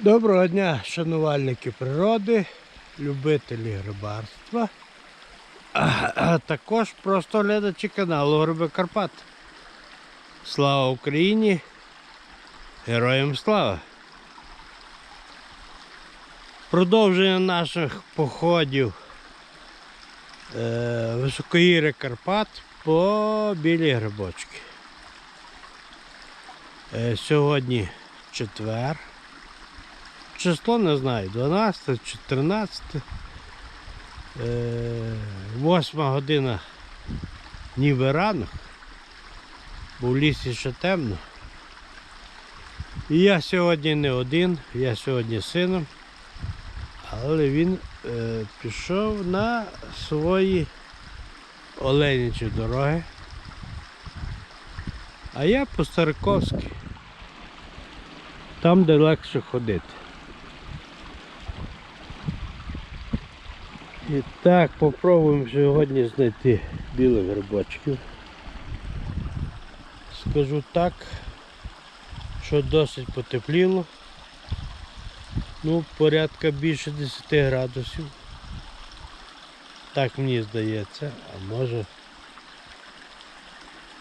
Доброго дня, шанувальники природи, любителі рибарства, а, а також просто глядачі каналу Гриби Карпат. Слава Україні! Героям слава! Продовження наших походів е, високогір'я Карпат по білі грибочки. Е, сьогодні четвер. Число не знаю, 12 чи 13. Е, година ніби ранок, бо в лісі ще темно. І я сьогодні не один, я сьогодні з сином, але він е, пішов на свої оленячі дороги. А я по Стариковській, там, де легше ходити. І так, попробуємо сьогодні знайти білих грибочків. Скажу так, що досить потепліло. Ну, порядка більше 10 градусів. Так мені здається, а може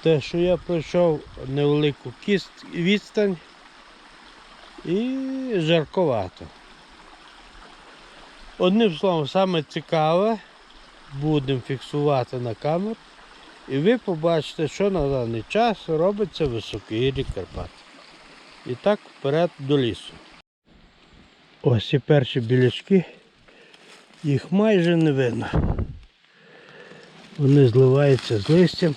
те, що я пройшов невелику кіст, відстань і жарковато. Одним словом, саме цікаве будемо фіксувати на камеру. І ви побачите, що на даний час робиться в високогір'ї Карпат. І так вперед до лісу. Ось і перші білячки. Їх майже не видно. Вони зливаються з листям.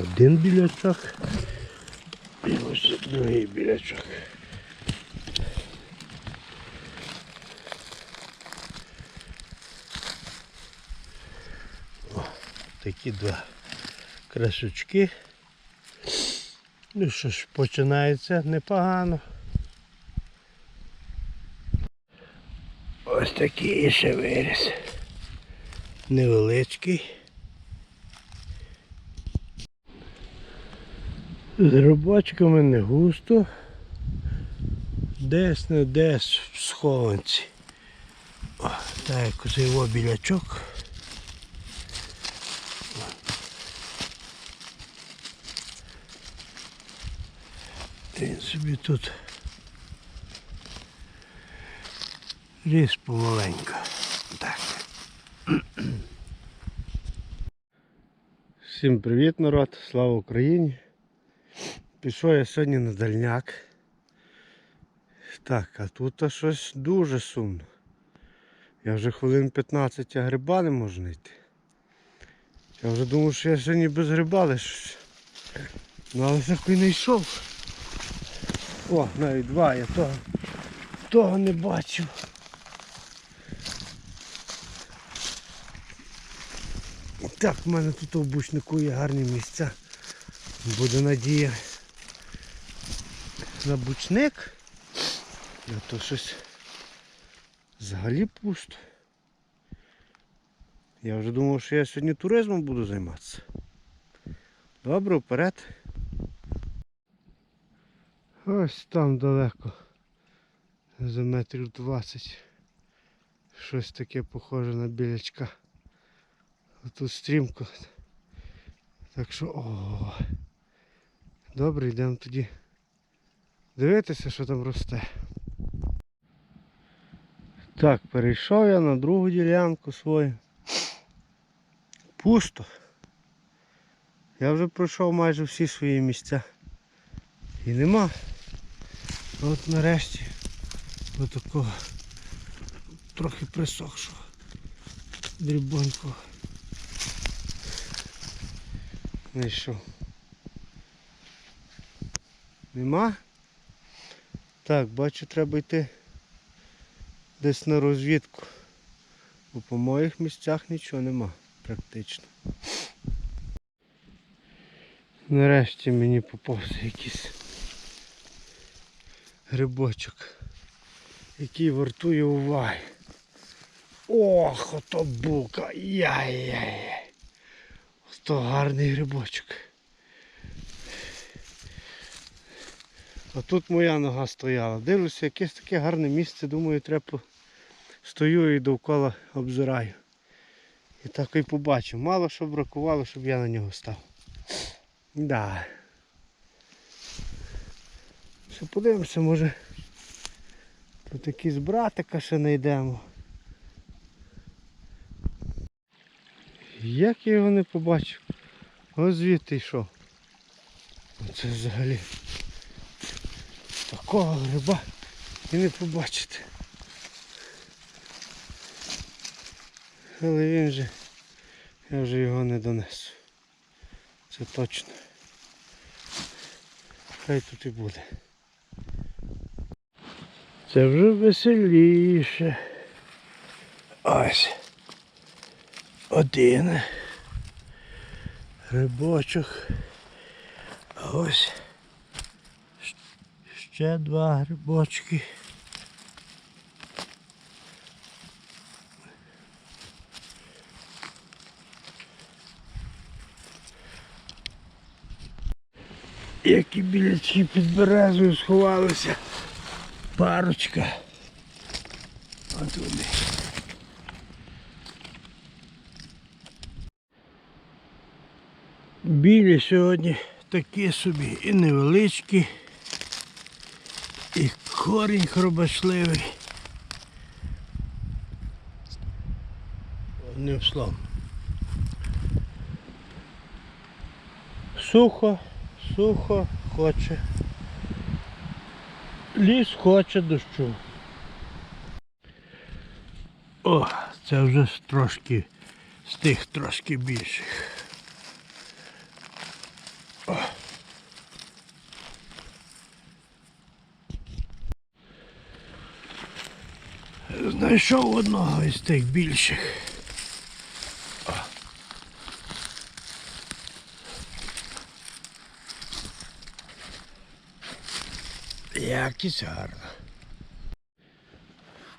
Один білячок. Другий білячок. О, такі два красочки. Ну що ж, починається непогано. Ось такий ще виріс. Невеличкий. З рибачками не густо. Десь не десь в схованці. О, так, ось його білячок. Він собі тут ріс помаленько. Так. Всім привіт, народ! Слава Україні! Пішов я сьогодні на дальняк. Так, а тут щось дуже сумно. Я вже хвилин 15 а гриба не можу знайти. Я вже думав, що я сьогодні без гриба лише. Ну але так і не йшов. О, навіть два, я того, того не бачив. Так, в мене тут у бучнику є гарні місця. Буде надія на бучник. А то щось взагалі пусто. Я вже думав, що я сьогодні туризмом буду займатися. Добре, вперед. Ось там далеко. За метрів 20. Щось таке похоже на білячка. Тут стрімко. Так що о. Добре, йдемо тоді дивитися, що там росте. Так, перейшов я на другу ділянку свою. Пусто. Я вже пройшов майже всі свої місця. І нема. От нарешті ось такого трохи присохшого дрібонького. Знайшов. Нема? Так, бачу, треба йти десь на розвідку. Бо по моїх місцях нічого нема практично. Нарешті мені попався якийсь грибочок, який вартує уваги. Ох, ото булка. Яй-яй-яй. Ото гарний грибочок. А тут моя нога стояла. Дивлюся, якесь таке гарне місце, думаю, треба. Стою і довкола обзираю. І так і побачив. Мало що бракувало, щоб я на нього став. Да. Ще подивимося, може тут якісь братика ще знайдемо. Як я його не побачив? Ось звідти йшов. Оце взагалі такого гриба і не побачите. Але він же, я вже його не донесу. Це точно. Хай тут і буде. Це вже веселіше. Ось. Один. Грибочок. А ось ще два грибочки. Які білячки під березою сховалися. Парочка. От вони. Білі сьогодні такі собі і невеличкі, корінь хробашливий. Одним словом. Сухо, сухо хоче. Ліс хоче дощу. О, це вже трошки з тих трошки більших. О. Знайшов одного із тих більших. О. Якість гарна.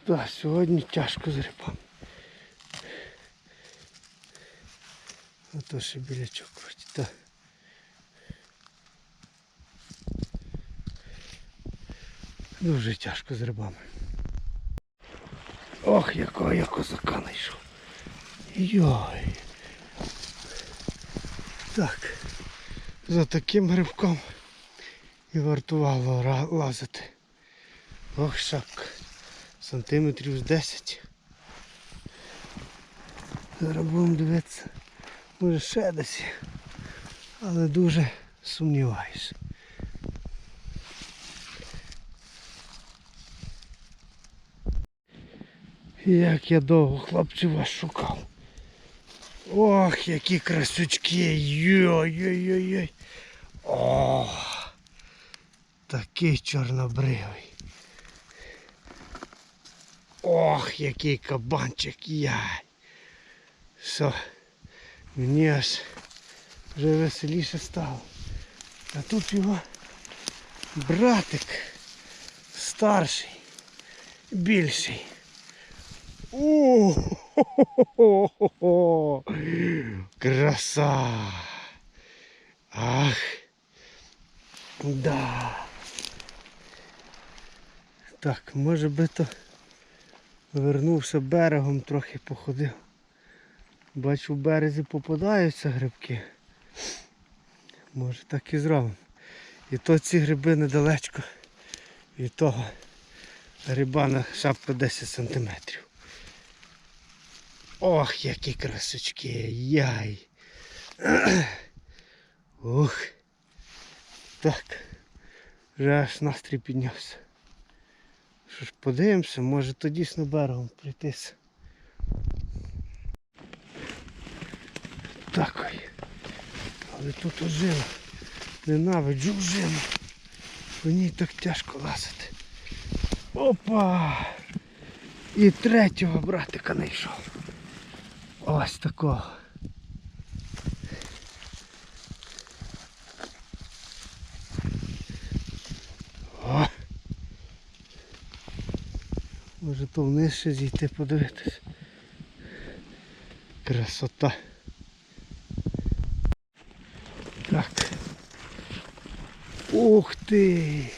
Так, сьогодні тяжко з грибами. Ото ще білячок так. Дуже тяжко з грибами. Ох, якого я козака знайшов. Йой. Так. За таким грибком і вартувало лазити. Ох, шапка. Сантиметрів з 10. Зараз будемо дивитися. Може ще десь. Але дуже сумніваюся. Як я довго хлопці вас шукав. Ох, які красючки. Йой-йой-йой. О, такий чорнобривий. Ох, який кабанчик яй. Все, мені аж вже веселіше стало. А тут його братик старший, більший. О, краса. Ах, да. Так, може би то вернувся берегом, трохи походив. Бачу, в березі попадаються грибки. Може так і зробимо. І то ці гриби недалечко від того гриба на шапку 10 сантиметрів. Ох, які красочки, яй. Ух. Так. Вже аж настрій піднявся. Що ж, подивимося, може то дійсно берегом пройтися. Так ой. Але тут ожина. Ненавиджу ожину. По ній так тяжко лазити. Опа! І третього братика знайшов. Ось такого. О! Може то вниз ще зійти подивитись. Красота. Так. Ух ти!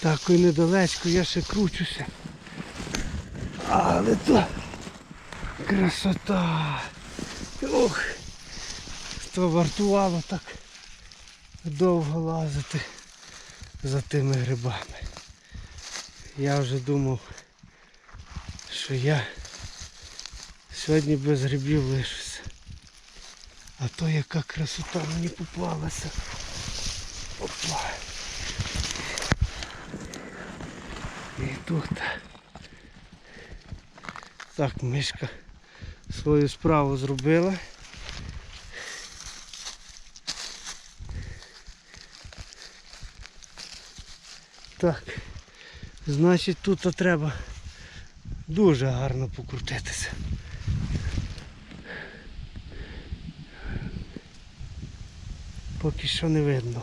Так і недалечко, я ще кручуся. Але то красота. Ох, то вартувало так довго лазити за тими грибами. Я вже думав, що я сьогодні без грибів лишуся. А то яка красота мені попалася. Опа. І тут. Так, мишка свою справу зробила. Так, значить тут треба дуже гарно покрутитися. Поки що не видно.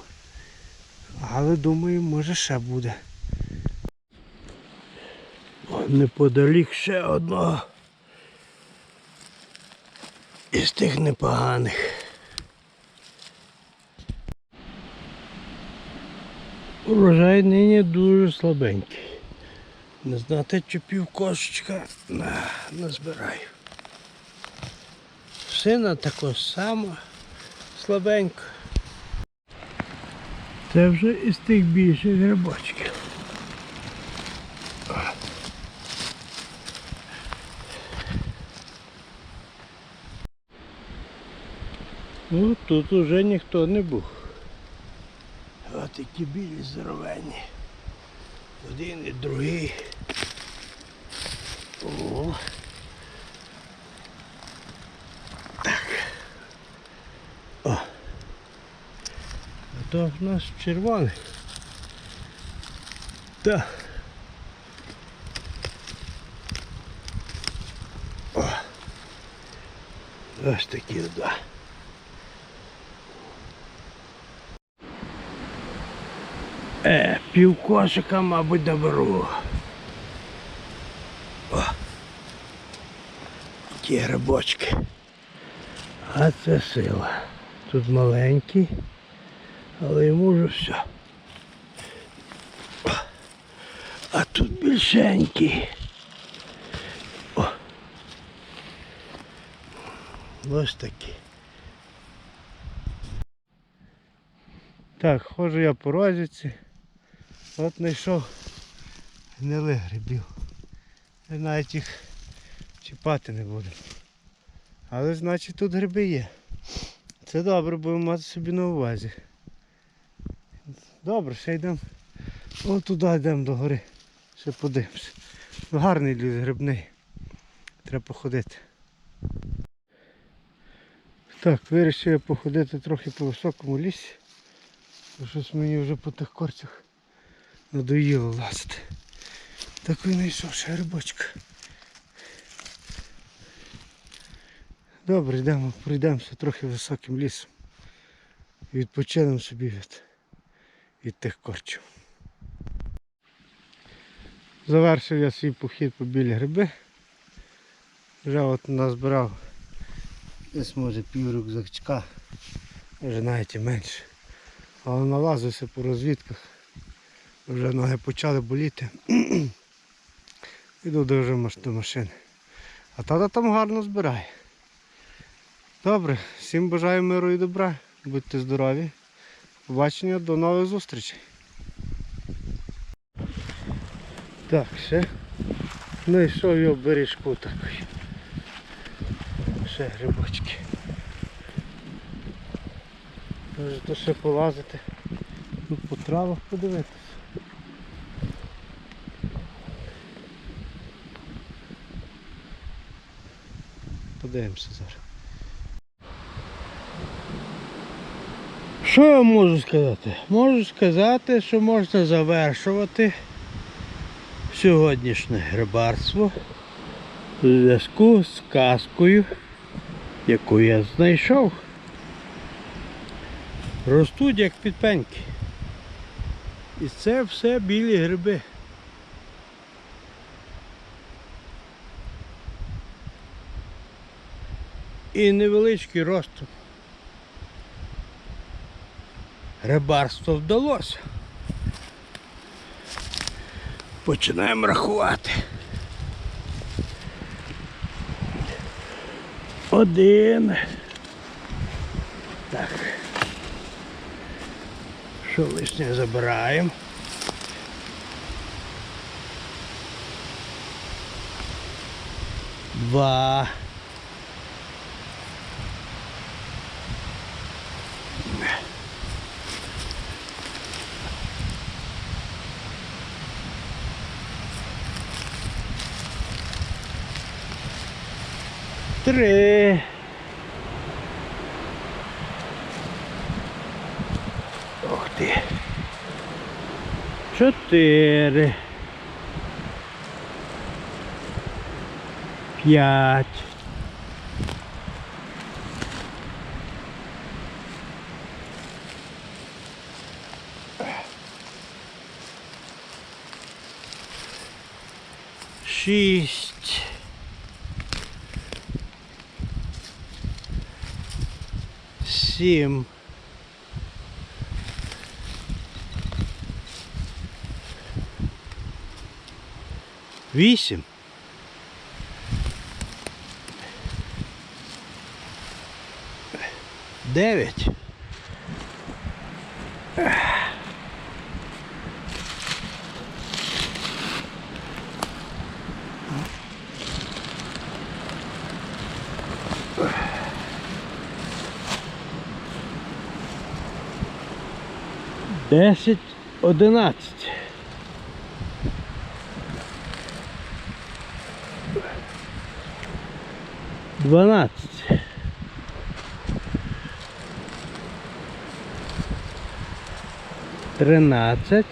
Але думаю, може ще буде. Неподалік ще одного. Із тих непоганих. Урожай нині дуже слабенький. Не знати, чи пів кошечка назбираю. Сина також само слабенько. Це вже із тих більших грибочків. Ну, тут уже ніхто не був. От які білі здоровенні. Один і другий. О. Так. О. А то в нас червоний. Так. О. Ось такі, да. Е, пів кошика, мабуть, доберу. О. Ті грибочки. А це сила. Тут маленький, але йому вже все. А тут більшенький. Ось такий. Так, ходжу я по розіці. От знайшов гнилих грибів. Навіть їх чіпати не буду. Але значить тут гриби є. Це добре, будемо мати собі на увазі. Добре, ще йдемо. От туди йдемо до гори. Ще подивимося. Ну, гарний ліс грибний. Треба походити. Так, вирішив я походити трохи по високому лісі. Щось мені вже по тих корцях надоїло лазити. Так і знайшов ще грибочка. Добре, йдемо, пройдемося трохи високим лісом. Відпочинемо собі від, від тих корчів. Завершив я свій похід по білі гриби. Вже от назбирав десь може пів рюкзачка, може навіть і менше. Але налазився по розвідках. Вже ноги почали боліти. Іду до машини. А тата там гарно збирає. Добре, всім бажаю миру і добра. Будьте здорові. Побачення, до нових зустрічей. Так, ще знайшов його бережку такий. Ще грибочки. Може то ще полазити. Тут по травах подивитися. Подивимося зараз. Що я можу сказати? Можу сказати, що можна завершувати сьогоднішнє грибарство у зв'язку з казкою, яку я знайшов. Ростуть як підпеньки. І це все білі гриби. І невеличкий ростом. Рибарство вдалося. Починаємо рахувати. Один. Так. Що лишнє забираємо. Два. Три. Ух ти. Чотири. П'ять. Шість. Сім. Вісім. Дев'ять. Десять, одинадцять. Дванадцять. Тринадцять.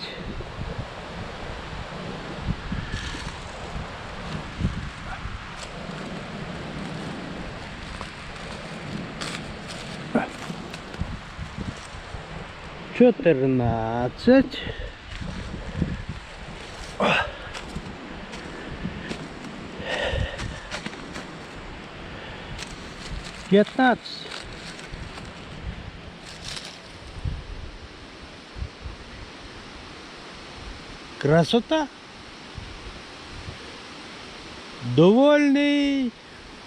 14. Пятнадцать. Красота. Довольный.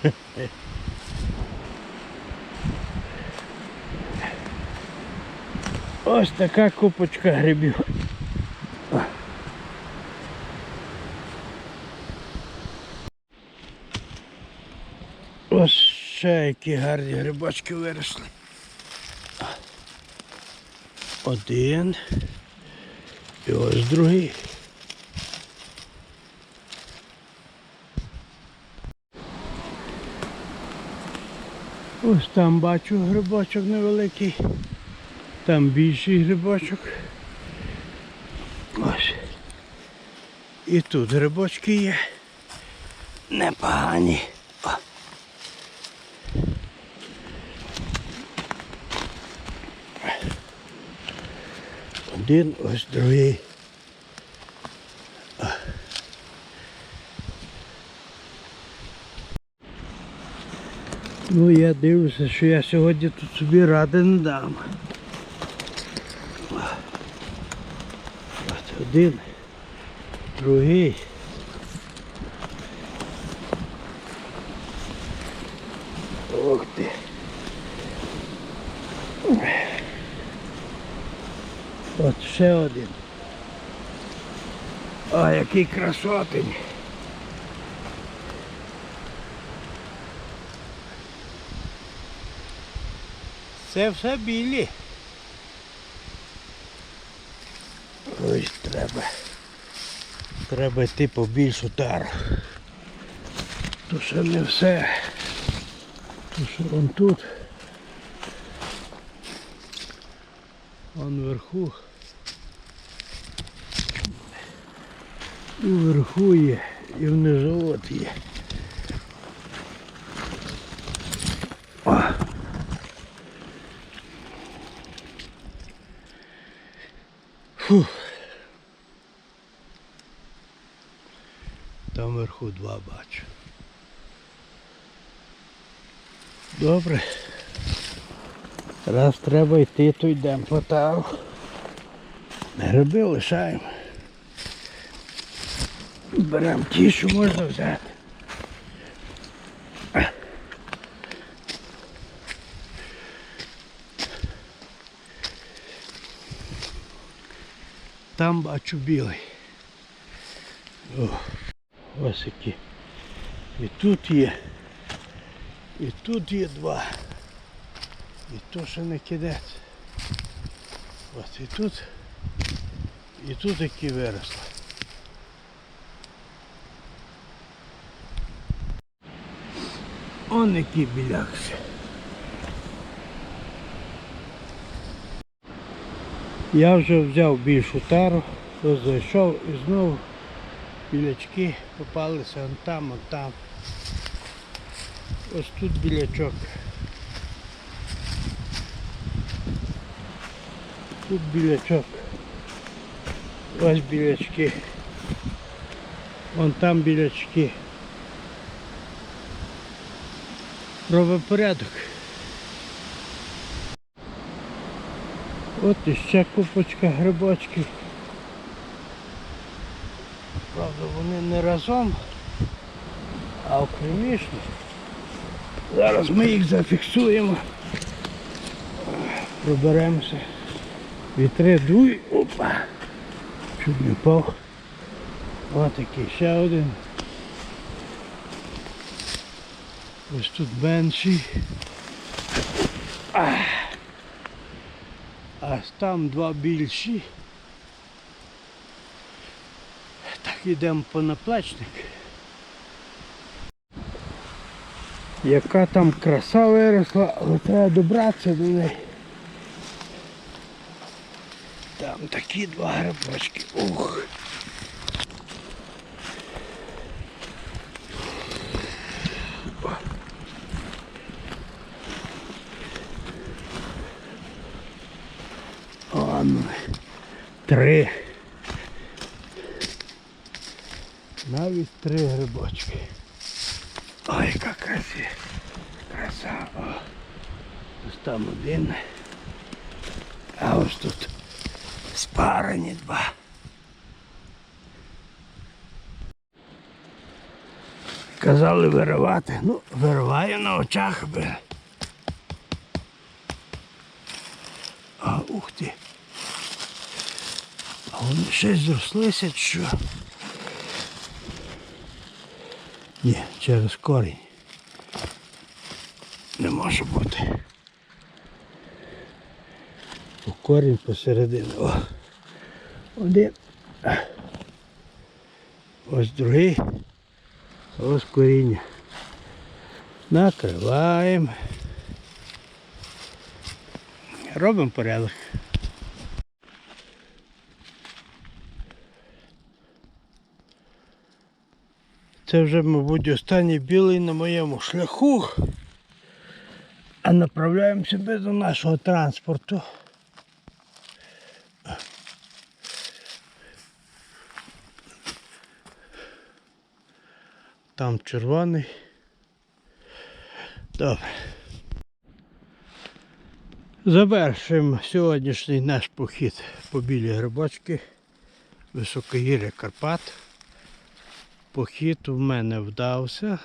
Ось така купочка грибів. Ось ще які гарні грибочки виросли. Один. І ось другий. Ось там бачу грибочок невеликий. Там більший грибочок. Ось. І тут грибочки є. Непогані. О. Один, ось другий. Ну я дивлюся, що я сьогодні тут собі ради не дам. От один, другий. Ох ти. От ще один. А який красотень. Це все білі. Ось треба. Треба йти по більшу тару. То ще не все. То що вон тут. Вон вверху. І вверху є, і внизу от є. Фух. Там два бачу. Добре. Раз треба йти, то йдемо по тару. Гриби лишаємо. Беремо ті, що можна взяти. Там бачу білий. О, ось які. І тут є. І тут є два. І то ще не кидець. Ось і тут. І тут які виросли. Он який білякся. Я вже взяв більшу тару, ось зайшов і знову білячки попалися он там, он там. Ось тут білячок. Тут білячок. Ось білячки. Вон там білячки. Робимо порядок. От іще купочка грибочків. Правда, вони не разом, а окремішні. Зараз ми їх зафіксуємо. Проберемося. Вітри дуй. Опа. Чуть не впав. Ось такий ще один. Ось тут менший. А там два більші. Так йдемо по наплечник. Яка там краса виросла, але треба добратися до неї. Там такі два грибочки. Ух. О, ну, три. Навіть три грибочки. Ой, яка красива. Краса. О. Ось там один. А ось тут спарані два. Казали виривати. Ну, вириваю на очах би. А, ух ти. А вони щось зрослися, що? Ні, через корінь. Не може бути. По корінь посередині. О. Один. Ось другий. Ось коріння. Накриваємо. Робимо порядок. Це вже, мабуть, останній білий на моєму шляху. А направляємося до нашого транспорту. Там червоний. Добре. Завершуємо сьогоднішній наш похід по білі грибочки Високогір'я Карпат. Похід у мене вдався.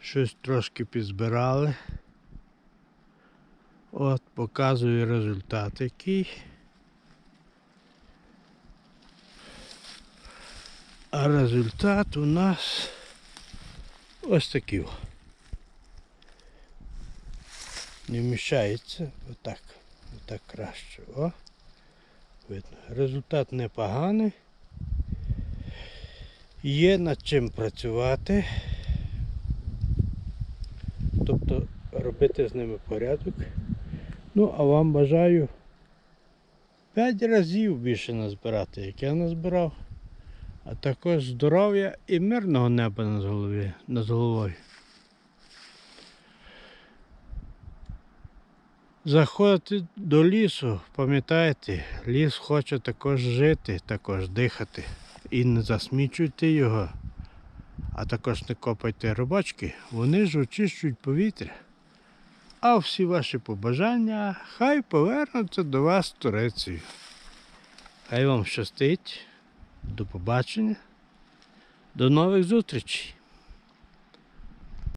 Щось трошки підзбирали. От показую результат який. А результат у нас ось такий. Не вміщається. Отак. Отак краще. О. Видно. Результат непоганий. Є над чим працювати. Тобто робити з ними порядок. Ну, а вам бажаю 5 разів більше назбирати, як я назбирав. А також здоров'я і мирного неба над, голові, над головою. Заходити до лісу, пам'ятайте, ліс хоче також жити, також дихати. І не засмічуйте його, а також не копайте рубачки, вони ж очищують повітря. А всі ваші побажання хай повернуться до вас Турецію. Хай вам щастить. До побачення. До нових зустрічей.